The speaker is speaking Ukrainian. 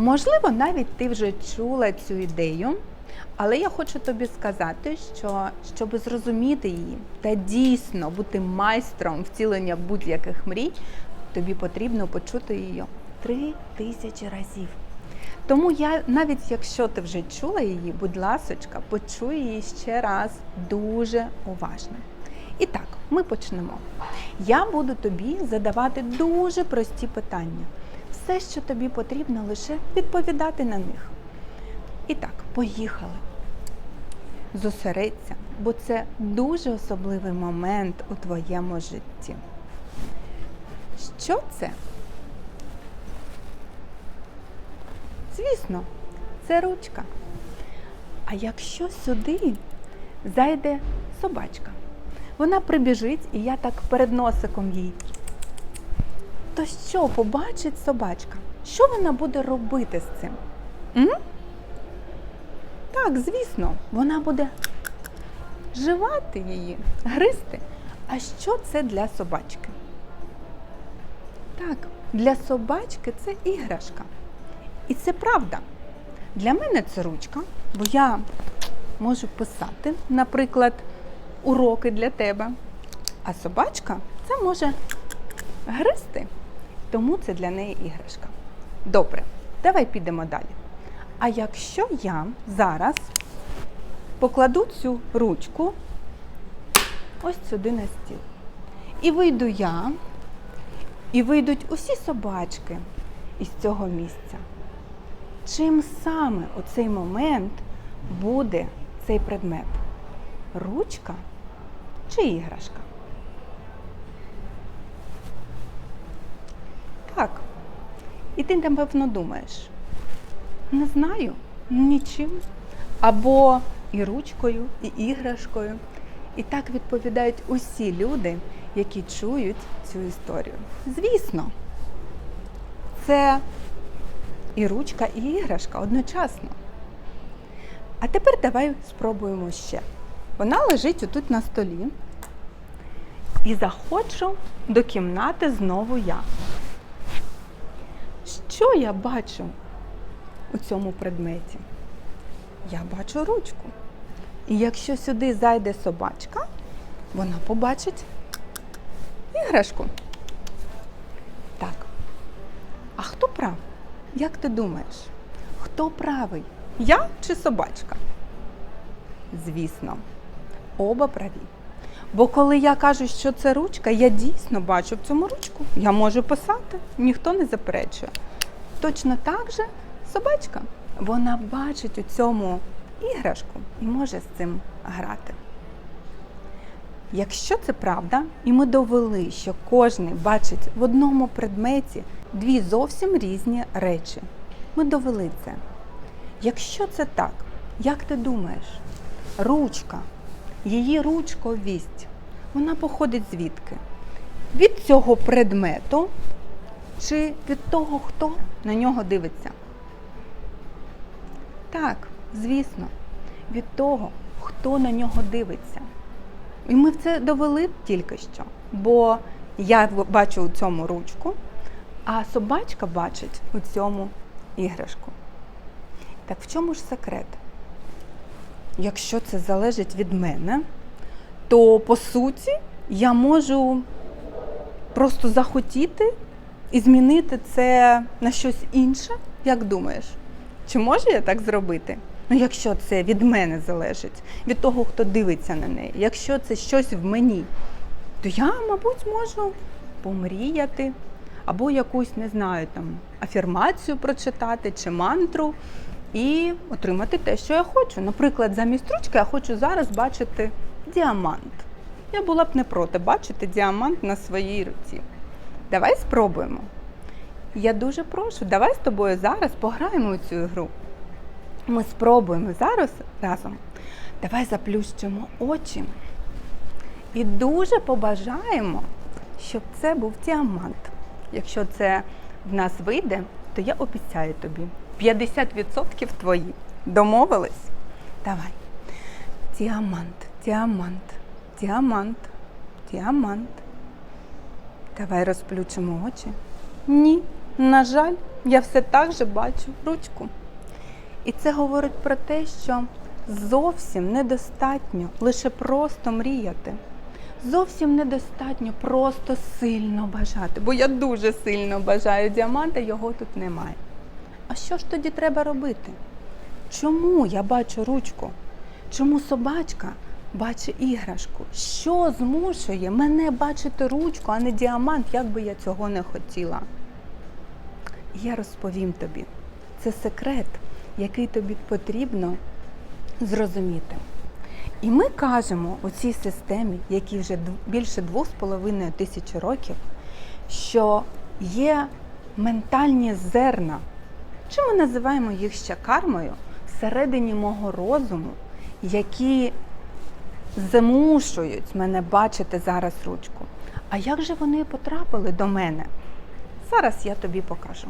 Можливо, навіть ти вже чула цю ідею, але я хочу тобі сказати, що щоб зрозуміти її та дійсно бути майстром втілення будь-яких мрій, тобі потрібно почути її три тисячі разів. Тому я, навіть якщо ти вже чула її, будь ласочка, почуй її ще раз дуже уважно. І так, ми почнемо. Я буду тобі задавати дуже прості питання. Все, що тобі потрібно, лише відповідати на них. І так, поїхали. Зосередься, бо це дуже особливий момент у твоєму житті. Що це? Звісно, це ручка. А якщо сюди зайде собачка, вона прибіжить, і я так перед носиком їй. То що побачить собачка? Що вона буде робити з цим? М? Так, звісно, вона буде живати її, гризти. А що це для собачки? Так, для собачки це іграшка. І це правда. Для мене це ручка, бо я можу писати, наприклад, уроки для тебе. А собачка це може гризти, тому це для неї іграшка. Добре, давай підемо далі. А якщо я зараз покладу цю ручку ось сюди на стіл, і вийду я, і вийдуть усі собачки із цього місця. Чим саме у цей момент буде цей предмет? Ручка чи іграшка? Так. І ти, напевно, думаєш, не знаю, нічим. Або і ручкою, і іграшкою. І так відповідають усі люди, які чують цю історію. Звісно, це і ручка, і іграшка одночасно. А тепер давай спробуємо ще. Вона лежить отут на столі. І заходжу до кімнати знову я. Що я бачу у цьому предметі? Я бачу ручку. І якщо сюди зайде собачка, вона побачить іграшку. Так. А хто прав? Як ти думаєш, хто правий? Я чи собачка? Звісно, оба праві. Бо коли я кажу, що це ручка, я дійсно бачу в цьому ручку. Я можу писати, ніхто не заперечує. Точно так же собачка. Вона бачить у цьому іграшку і може з цим грати. Якщо це правда, і ми довели, що кожен бачить в одному предметі дві зовсім різні речі. Ми довели це. Якщо це так, як ти думаєш, ручка, її ручковість, вона походить звідки? Від цього предмету чи від того, хто на нього дивиться? Так, звісно, від того, хто на нього дивиться. І ми це довели тільки що. Бо я бачу у цьому ручку, а собачка бачить у цьому іграшку. Так в чому ж секрет? Якщо це залежить від мене, то по суті я можу просто захотіти і змінити це на щось інше. Як думаєш? Чи можу я так зробити? Ну, якщо це від мене залежить, від того, хто дивиться на неї, якщо це щось в мені, то я, мабуть, можу помріяти або якусь, не знаю, там афірмацію прочитати чи мантру і отримати те, що я хочу. Наприклад, замість ручки я хочу зараз бачити діамант. Я була б не проти бачити діамант на своїй руці. Давай спробуємо. Я дуже прошу, давай з тобою зараз пограємо у цю ігру. Ми спробуємо зараз разом. Давай заплющимо очі і дуже побажаємо, щоб це був діамант. Якщо це в нас вийде, то я обіцяю тобі 50% твої. Домовились? Давай. Діамант, діамант, діамант, діамант. Давай розплющимо очі. Ні, на жаль, я все так же бачу ручку. І це говорить про те, що зовсім недостатньо лише просто мріяти. Зовсім недостатньо просто сильно бажати, бо я дуже сильно бажаю діаманта, його тут немає. А що ж тоді треба робити? Чому я бачу ручку? Чому собачка бачить іграшку? Що змушує мене бачити ручку, а не діамант, як би я цього не хотіла? Я розповім тобі. Це секрет, який тобі потрібно зрозуміти. І ми кажемо у цій системі, якій вже більше 2,5 тисячі років, що є ментальні зерна, чи ми називаємо їх ще кармою, всередині мого розуму, які змушують мене бачити зараз ручку. А як же вони потрапили до мене? Зараз я тобі покажу.